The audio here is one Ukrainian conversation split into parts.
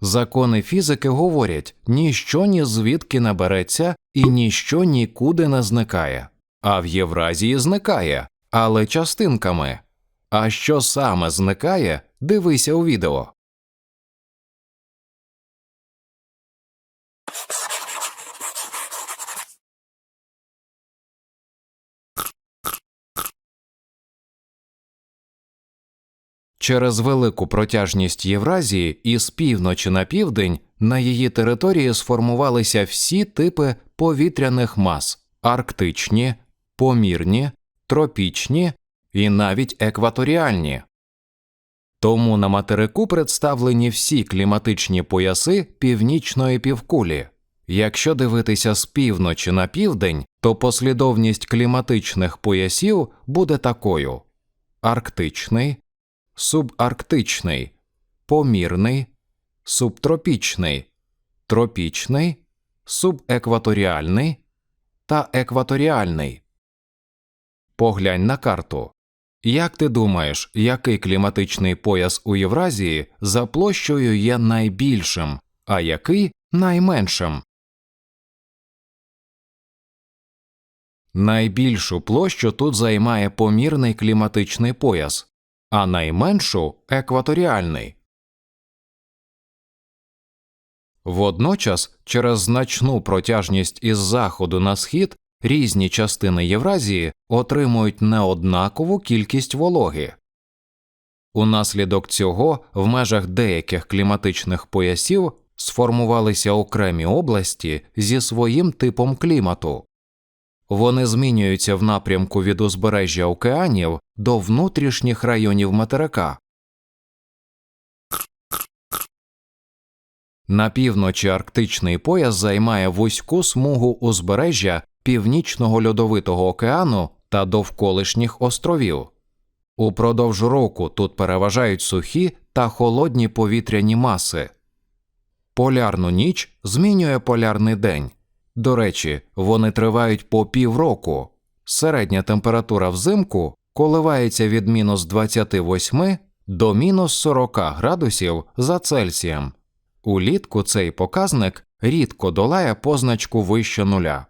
Закони фізики говорять ніщо ні звідки не береться і ніщо нікуди не зникає. А в Євразії зникає, але частинками. А що саме зникає, дивися у відео. Через велику протяжність Євразії із півночі на південь на її території сформувалися всі типи повітряних мас арктичні, помірні, тропічні і навіть екваторіальні. Тому на материку представлені всі кліматичні пояси північної півкулі. Якщо дивитися з півночі на південь, то послідовність кліматичних поясів буде такою: арктичний, субарктичний, помірний, субтропічний, тропічний, субекваторіальний та екваторіальний. Поглянь на карту. Як ти думаєш, який кліматичний пояс у Євразії за площею є найбільшим, а який найменшим? Найбільшу площу тут займає помірний кліматичний пояс, а найменшу екваторіальний. Водночас, через значну протяжність із заходу на схід різні частини Євразії отримують неоднакову кількість вологи. Унаслідок цього в межах деяких кліматичних поясів сформувалися окремі області зі своїм типом клімату. Вони змінюються в напрямку від узбережжя океанів до внутрішніх районів материка. На півночі арктичний пояс займає вузьку смугу узбережжя Північного льодовитого океану та довколишніх островів. Упродовж року тут переважають сухі та холодні повітряні маси. Полярну ніч змінює полярний день. До речі, вони тривають по півроку. Середня температура взимку коливається від мінус 28 до мінус 40 градусів за Цельсієм. Улітку цей показник рідко долає позначку вище нуля.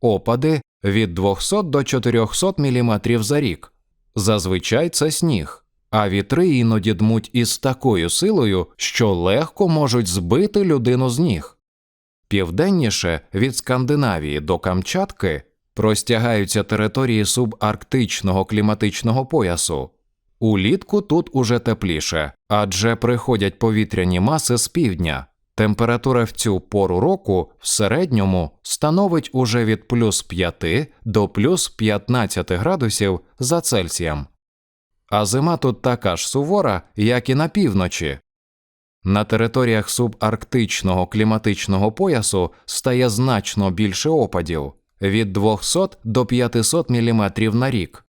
Опади від 200 до 400 мм за рік. Зазвичай це сніг, а вітри іноді дмуть із такою силою, що легко можуть збити людину з ніг. Південніше від Скандинавії до Камчатки простягаються території субарктичного кліматичного поясу. Улітку тут уже тепліше, адже приходять повітряні маси з півдня. Температура в цю пору року в середньому становить уже від плюс 5 до плюс 15 градусів за Цельсієм. А зима тут така ж сувора, як і на півночі. На територіях субарктичного кліматичного поясу стає значно більше опадів від 200 до 500 мм на рік.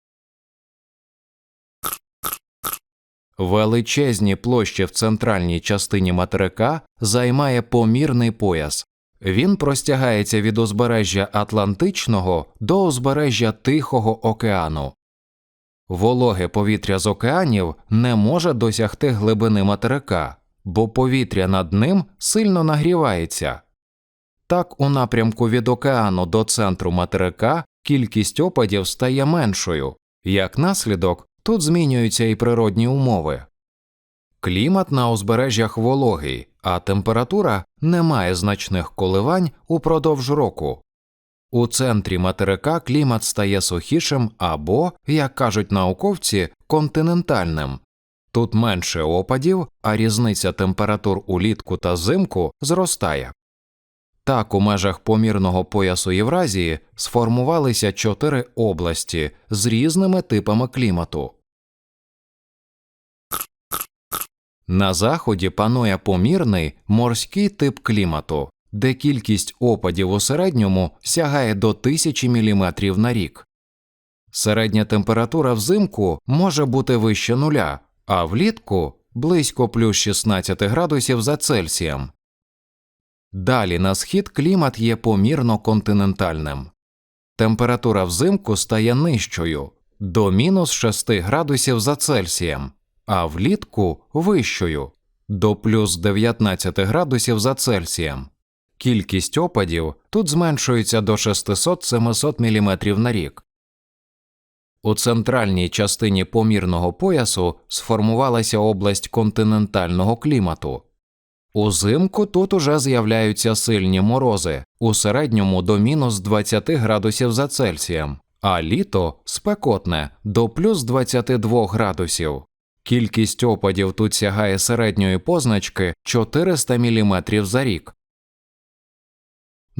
Величезні площі в центральній частині материка займає помірний пояс. Він простягається від узбережжя Атлантичного до узбережжя Тихого океану. Вологе повітря з океанів не може досягти глибини материка, бо повітря над ним сильно нагрівається. Так, у напрямку від океану до центру материка кількість опадів стає меншою, як наслідок Тут змінюються і природні умови. Клімат на узбережжях вологий, а температура не має значних коливань упродовж року. У центрі материка клімат стає сухішим або, як кажуть науковці, континентальним. Тут менше опадів, а різниця температур улітку та зимку зростає. Так, у межах помірного поясу Євразії сформувалися чотири області з різними типами клімату. На заході панує помірний морський тип клімату, де кількість опадів у середньому сягає до 1000 мм на рік. Середня температура взимку може бути вище нуля, а влітку близько плюс 16 градусів за Цельсієм. Далі на схід клімат є помірно континентальним. Температура взимку стає нижчою до мінус 6 градусів за Цельсієм, а влітку вищою до плюс 19 градусів за Цельсієм. Кількість опадів тут зменшується до 600-700 мм на рік. У центральній частині помірного поясу сформувалася область континентального клімату. Узимку тут уже з'являються сильні морози у середньому до мінус 20 градусів за Цельсієм, а літо спекотне до плюс 22 градусів. Кількість опадів тут сягає середньої позначки 400 мм за рік.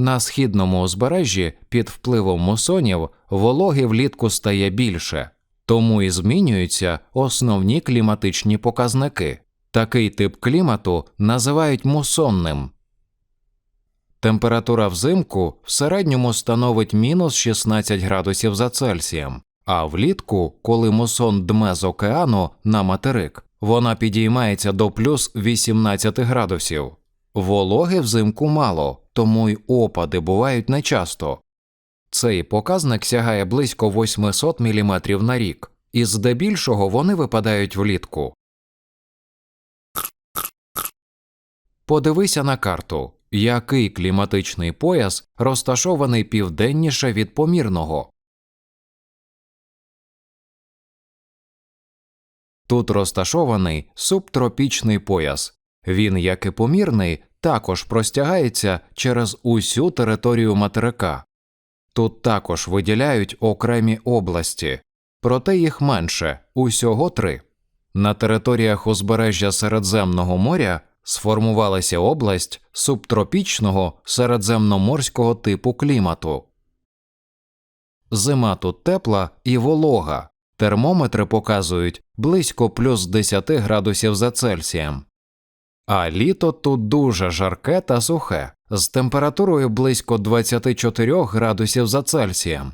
На східному узбережжі під впливом мусонів вологи влітку стає більше, тому і змінюються основні кліматичні показники. Такий тип клімату називають мусонним. Температура взимку в середньому становить мінус 16 градусів за Цельсієм, а влітку, коли мусон дме з океану на материк, вона підіймається до плюс 18 градусів. Вологи взимку мало, тому й опади бувають нечасто. Цей показник сягає близько 800 мм на рік, і здебільшого вони випадають влітку. Подивися на карту, який кліматичний пояс розташований південніше від помірного. Тут розташований субтропічний пояс. Він, як і помірний, також простягається через усю територію материка. Тут також виділяють окремі області, проте їх менше усього три. На територіях узбережжя Середземного моря сформувалася область субтропічного середземноморського типу клімату. Зима тут тепла і волога. Термометри показують близько плюс 10 градусів за Цельсієм. А літо тут дуже жарке та сухе, з температурою близько 24 градусів за Цельсієм.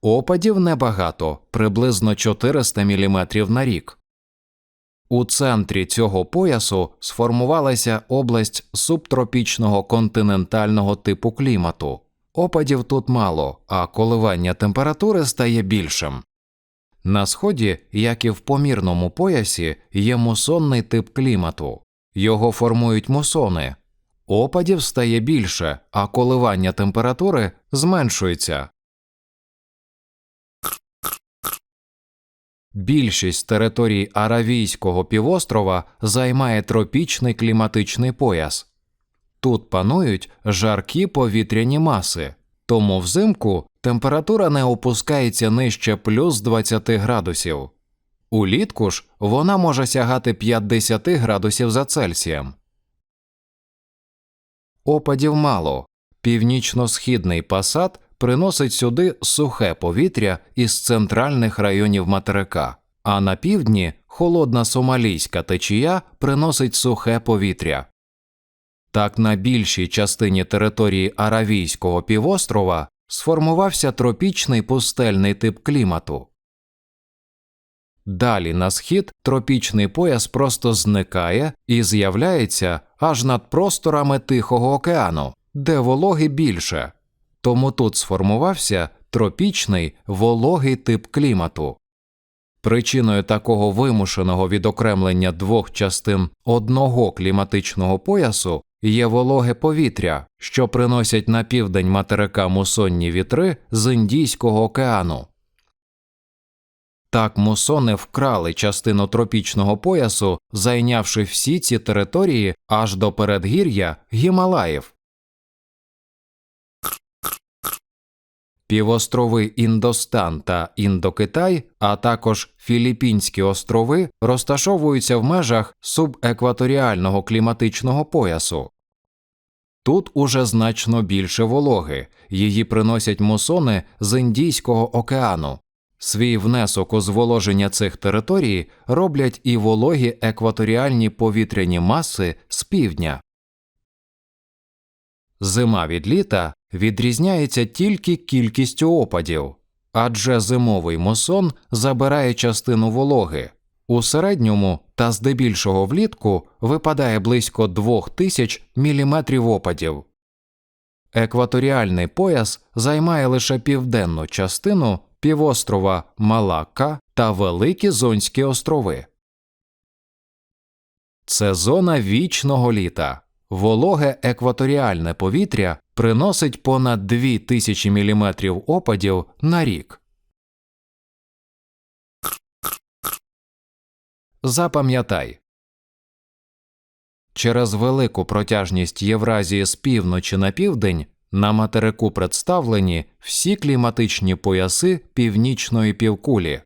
Опадів небагато, приблизно 400 мм на рік. У центрі цього поясу сформувалася область субтропічного континентального типу клімату. Опадів тут мало, а коливання температури стає більшим. На сході, як і в помірному поясі, є мусонний тип клімату. Його формують мусони. Опадів стає більше, а коливання температури зменшується. Більшість територій Аравійського півострова займає тропічний кліматичний пояс. Тут панують жаркі повітряні маси, тому взимку температура не опускається нижче плюс 20 градусів. Улітку ж вона може сягати 50 градусів за Цельсієм. Опадів мало. Північно-східний пасат приносить сюди сухе повітря із центральних районів материка, а на півдні холодна сомалійська течія приносить сухе повітря. Так на більшій частині території Аравійського півострова сформувався тропічний пустельний тип клімату. Далі на схід тропічний пояс просто зникає і з'являється аж над просторами Тихого океану, де вологи більше, тому тут сформувався тропічний вологий тип клімату. Причиною такого вимушеного відокремлення двох частин одного кліматичного поясу є вологе повітря, що приносять на південь материка мусонні вітри з Індійського океану. Так мусони вкрали частину тропічного поясу, зайнявши всі ці території аж до передгір'я Гімалаїв. Півострови Індостан та Індокитай, а також Філіппінські острови розташовуються в межах субекваторіального кліматичного поясу. Тут уже значно більше вологи, її приносять мусони з Індійського океану. Свій внесок у зволоження цих територій роблять і вологі екваторіальні повітряні маси з півдня. Зима від літа відрізняється тільки кількістю опадів, адже зимовий мусон забирає частину вологи. У середньому та здебільшого влітку випадає близько 2000 мм опадів. Екваторіальний пояс займає лише південну частину півострова Малакка та Великі Зонські острови. це зона вічного літа. Вологе екваторіальне повітря приносить понад 2000 мм опадів на рік. Запам'ятай. Через велику протяжність Євразії з півночі на південь на материку представлені всі кліматичні пояси північної півкулі.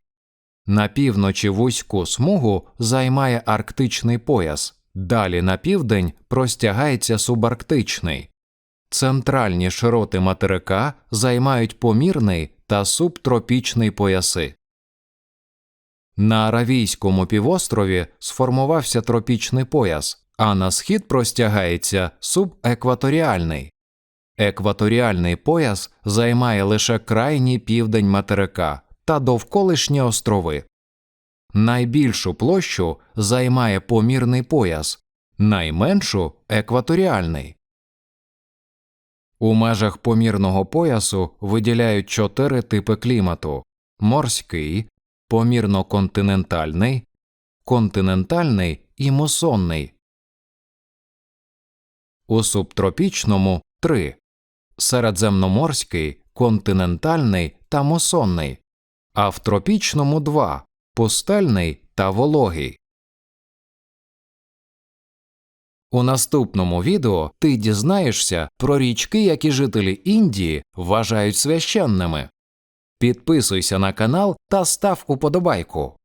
На півночі вузьку смугу займає арктичний пояс, далі на південь простягається субарктичний. Центральні широти материка займають помірний та субтропічний пояси. На Аравійському півострові сформувався тропічний пояс, а на схід простягається субекваторіальний. Екваторіальний пояс займає лише крайній південь материка та довколишні острови. Найбільшу площу займає помірний пояс, найменшу екваторіальний. У межах помірного поясу виділяють чотири типи клімату: морський, помірно-континентальний, континентальний і мусонний. У субтропічному три середземноморський, континентальний та мусонний, а в тропічному два пустельний та вологий. У наступному відео ти дізнаєшся про річки, які жителі Індії вважають священними. Підписуйся на канал та став уподобайку.